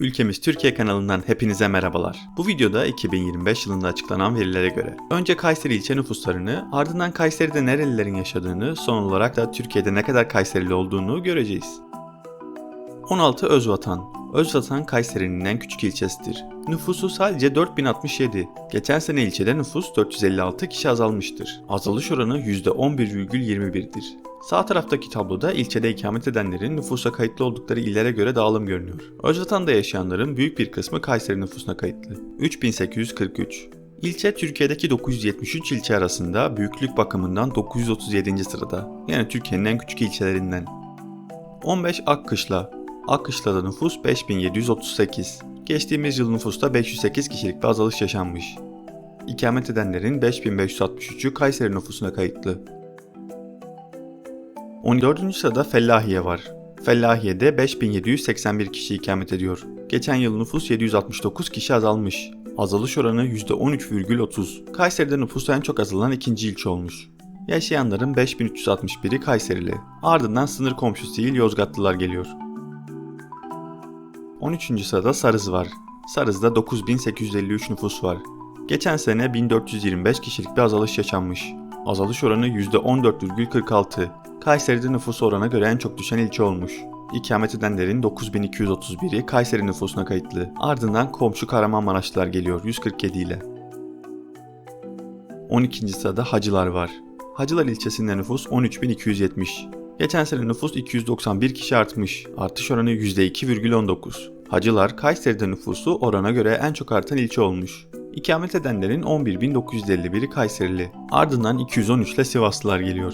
Ülkemiz Türkiye kanalından hepinize merhabalar. Bu videoda 2025 yılında açıklanan verilere göre önce Kayseri ilçe nüfuslarını, ardından Kayseri'de nerelilerin yaşadığını, son olarak da Türkiye'de ne kadar Kayserili olduğunu göreceğiz. 16 Özvatan Özvatan Kayseri'nin en küçük ilçesidir. Nüfusu sadece 4067. Geçen sene ilçede nüfus 456 kişi azalmıştır. Azalış oranı %11,21'dir. Sağ taraftaki tabloda ilçede ikamet edenlerin nüfusa kayıtlı oldukları illere göre dağılım görünüyor. Özvatan'da yaşayanların büyük bir kısmı Kayseri nüfusuna kayıtlı. 3843. İlçe Türkiye'deki 973 ilçe arasında büyüklük bakımından 937. sırada. Yani Türkiye'nin en küçük ilçelerinden. 15 Akkışla Akkışla'da nüfus 5738. Geçtiğimiz yıl nüfusta 508 kişilik bir azalış yaşanmış. İkamet edenlerin 5563'ü Kayseri nüfusuna kayıtlı. 14. sırada Fellahiye var. Fellahiye'de 5781 kişi ikamet ediyor. Geçen yıl nüfus 769 kişi azalmış. Azalış oranı %13,30. Kayseri'de nüfusu en çok azalan ikinci ilçe olmuş. Yaşayanların 5361'i Kayserili. Ardından sınır komşusu il Yozgatlılar geliyor. 13. sırada Sarız var. Sarız'da 9853 nüfus var. Geçen sene 1425 kişilik bir azalış yaşanmış. Azalış oranı %14,46. Kayseri'de nüfus oranına göre en çok düşen ilçe olmuş. İkamet edenlerin 9231'i Kayseri nüfusuna kayıtlı. Ardından komşu Kahramanmaraşlılar geliyor 147 ile. 12. sırada Hacılar var. Hacılar ilçesinde nüfus 13270. Geçen sene nüfus 291 kişi artmış. Artış oranı %2,19. Hacılar Kayseri'de nüfusu orana göre en çok artan ilçe olmuş. İkamet edenlerin 11.951'i Kayserili. Ardından 213 ile Sivaslılar geliyor.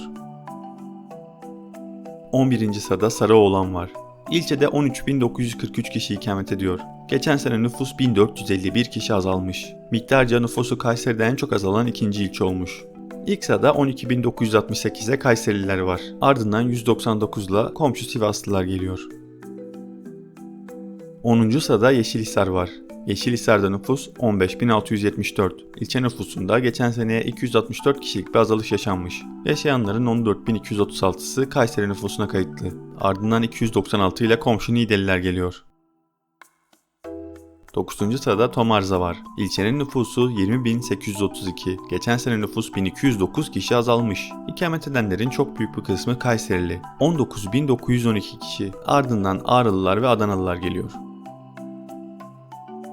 11. sırada Sarıoğlan var. İlçede 13.943 kişi ikamet ediyor. Geçen sene nüfus 1451 kişi azalmış. Miktarca nüfusu Kayseri'de en çok azalan ikinci ilçe olmuş. İlk sırada 12.968'e Kayserililer var. Ardından 199 ile komşu Sivaslılar geliyor. 10. sırada Yeşilhisar var. Yeşilhisar'da nüfus 15.674. İlçe nüfusunda geçen seneye 264 kişilik bir azalış yaşanmış. Yaşayanların 14.236'sı Kayseri nüfusuna kayıtlı. Ardından 296 ile komşu Nideliler geliyor. 9. sırada Tomarza var. İlçenin nüfusu 20.832. Geçen sene nüfus 1209 kişi azalmış. İkamet edenlerin çok büyük bir kısmı Kayserili. 19.912 kişi. Ardından Ağrılılar ve Adanalılar geliyor.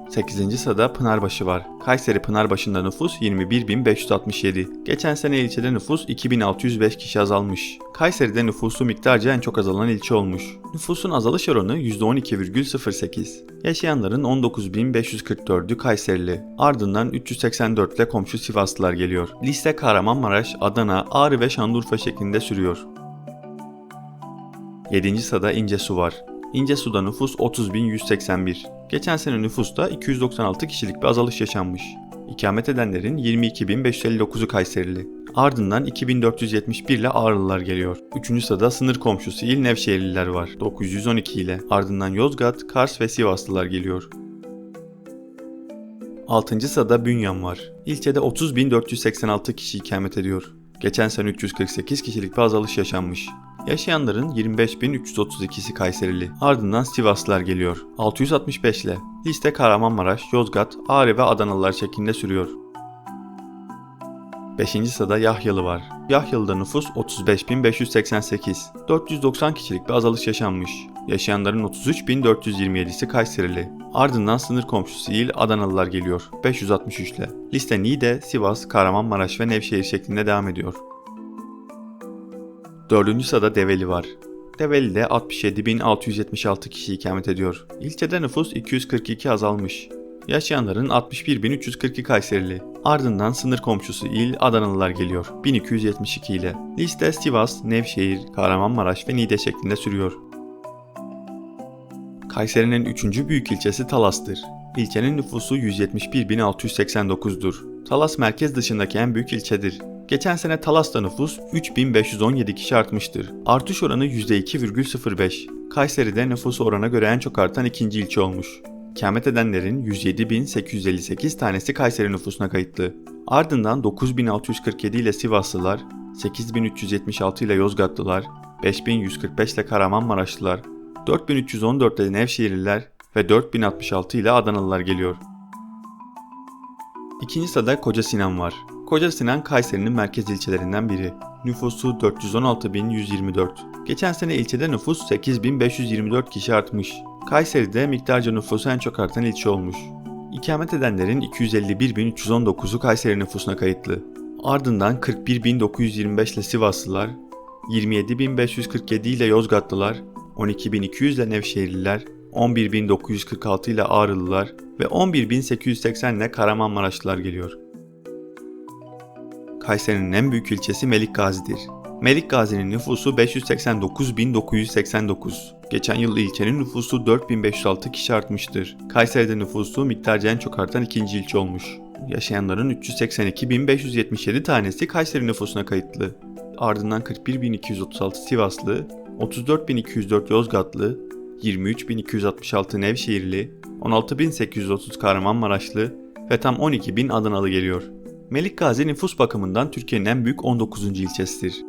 8. sırada Pınarbaşı var. Kayseri Pınarbaşı'nda nüfus 21.567. Geçen sene ilçede nüfus 2605 kişi azalmış. Kayseri'de nüfusu miktarca en çok azalan ilçe olmuş. Nüfusun azalış oranı %12,08. Yaşayanların 19.544'ü Kayserili. Ardından 384 ile komşu Sivaslılar geliyor. Liste Kahramanmaraş, Adana, Ağrı ve Şanlıurfa şeklinde sürüyor. 7. sırada İncesu var. İncesu'da nüfus 30.181. Geçen sene nüfusta 296 kişilik bir azalış yaşanmış. İkamet edenlerin 22.559'u Kayserili. Ardından 2471 ile Ağrılılar geliyor. 3. sırada sınır komşusu il Nevşehirliler var 912 ile. Ardından Yozgat, Kars ve Sivaslılar geliyor. 6. sırada Bünyan var. İlçede 30.486 kişi ikamet ediyor. Geçen sene 348 kişilik bir azalış yaşanmış. Yaşayanların 25.332'si Kayserili. Ardından Sivaslılar geliyor. 665 ile. Liste Kahramanmaraş, Yozgat, Ağrı ve Adanalılar şeklinde sürüyor. 5. sırada Yahyalı var. Yahyalı'da nüfus 35.588. 490 kişilik bir azalış yaşanmış. Yaşayanların 33.427'si Kayserili. Ardından sınır komşusu il Adanalılar geliyor. 563 ile. Liste Niğde, Sivas, Kahramanmaraş ve Nevşehir şeklinde devam ediyor. Dördüncü sırada Develi var. Develi'de 67.676 kişi ikamet ediyor. İlçede nüfus 242 azalmış. Yaşayanların 61.342 Kayserili. Ardından sınır komşusu il Adanalılar geliyor 1272 ile. Liste Sivas, Nevşehir, Kahramanmaraş ve Niğde şeklinde sürüyor. Kayseri'nin 3. büyük ilçesi Talas'tır. İlçenin nüfusu 171.689'dur. Talas merkez dışındaki en büyük ilçedir. Geçen sene Talas'ta nüfus 3517 kişi artmıştır. Artış oranı %2,05. Kayseri'de nüfusu orana göre en çok artan ikinci ilçe olmuş. İkamet edenlerin 107.858 tanesi Kayseri nüfusuna kayıtlı. Ardından 9.647 ile Sivaslılar, 8.376 ile Yozgatlılar, 5.145 ile Kahramanmaraşlılar, 4.314 ile Nevşehirliler ve 4066 ile Adanalılar geliyor. İkinci sırada Koca Sinan var. Koca Sinan Kayseri'nin merkez ilçelerinden biri. Nüfusu 416.124. Geçen sene ilçede nüfus 8.524 kişi artmış. Kayseri'de miktarca nüfusu en çok artan ilçe olmuş. İkamet edenlerin 251.319'u Kayseri nüfusuna kayıtlı. Ardından 41.925 ile Sivaslılar, 27.547 ile Yozgatlılar, 12.200 ile Nevşehirliler, 11.946 ile Ağrılılar ve 11.880 ile Kahramanmaraşlılar geliyor. Kayseri'nin en büyük ilçesi Melik Gazi'dir. Melik Gazi'nin nüfusu 589.989. Geçen yıl ilçenin nüfusu 4506 kişi artmıştır. Kayseri'de nüfusu miktarca en çok artan ikinci ilçe olmuş. Yaşayanların 382.577 tanesi Kayseri nüfusuna kayıtlı. Ardından 41.236 Sivaslı, 34.204 Yozgatlı, 23.266 Nevşehirli, 16.830 Kahramanmaraşlı ve tam 12.000 Adanalı geliyor. Melik Gazi nüfus bakımından Türkiye'nin en büyük 19. ilçesidir.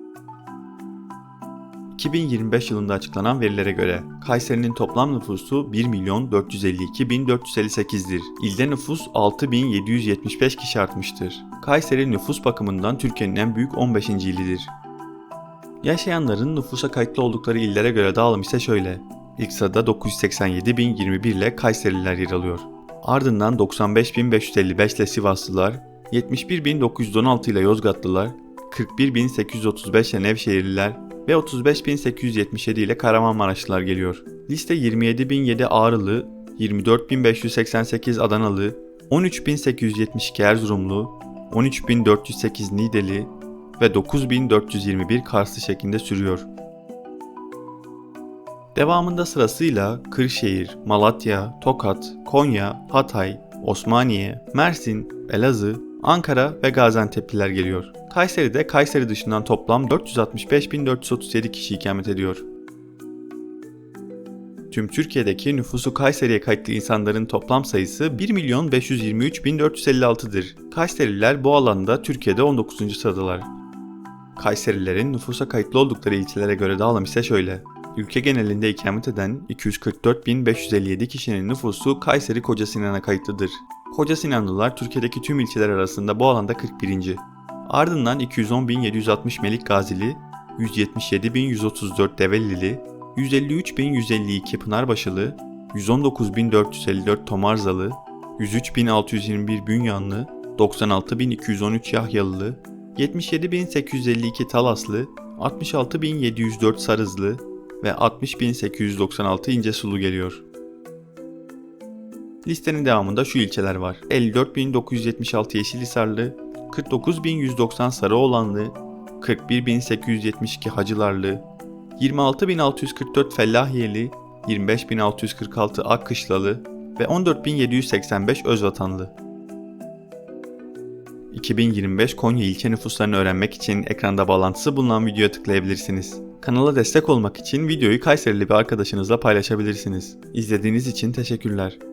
2025 yılında açıklanan verilere göre Kayseri'nin toplam nüfusu 1.452.458'dir. İlde nüfus 6.775 kişi artmıştır. Kayseri nüfus bakımından Türkiye'nin en büyük 15. ilidir. Yaşayanların nüfusa kayıtlı oldukları illere göre dağılım ise şöyle. İlk sırada 987.021 ile Kayserililer yer alıyor. Ardından 95.555 ile Sivaslılar, 71.916 ile Yozgatlılar, 41.835 ile Nevşehirliler ve 35.877 ile Kahramanmaraşlılar geliyor. Liste 27.007 Ağrılı, 24.588 Adanalı, 13.872 Erzurumlu, 13.408 Nideli ve 9.421 Karslı şeklinde sürüyor. Devamında sırasıyla Kırşehir, Malatya, Tokat, Konya, Hatay, Osmaniye, Mersin, Elazığ, Ankara ve Gaziantep'liler geliyor. Kayseri'de Kayseri dışından toplam 465.437 kişi ikamet ediyor. Tüm Türkiye'deki nüfusu Kayseri'ye kayıtlı insanların toplam sayısı 1.523.456'dır. Kayserililer bu alanda Türkiye'de 19. sıradalar. Kayserilerin nüfusa kayıtlı oldukları ilçelere göre dağılım ise şöyle. Ülke genelinde ikamet eden 244.557 kişinin nüfusu Kayseri Koca Sinan'a kayıtlıdır. Koca Sinanlılar Türkiye'deki tüm ilçeler arasında bu alanda 41. Ardından 210.760 Melik Gazili, 177.134 Devellili, 153.152 Pınarbaşılı, 119.454 Tomarzalı, 103.621 Bünyanlı, 96.213 Yahyalılı, 77.852 Talaslı, 66.704 Sarızlı ve 60.896 İncesulu geliyor. Listenin devamında şu ilçeler var. 54.976 Yeşilhisarlı, 49.190 Sarıoğlanlı, 41.872 Hacılarlı, 26.644 Fellahiyeli, 25.646 Akkışlalı ve 14.785 Özvatanlı. 2025 Konya ilçe nüfuslarını öğrenmek için ekranda bağlantısı bulunan videoya tıklayabilirsiniz. Kanala destek olmak için videoyu Kayserili bir arkadaşınızla paylaşabilirsiniz. İzlediğiniz için teşekkürler.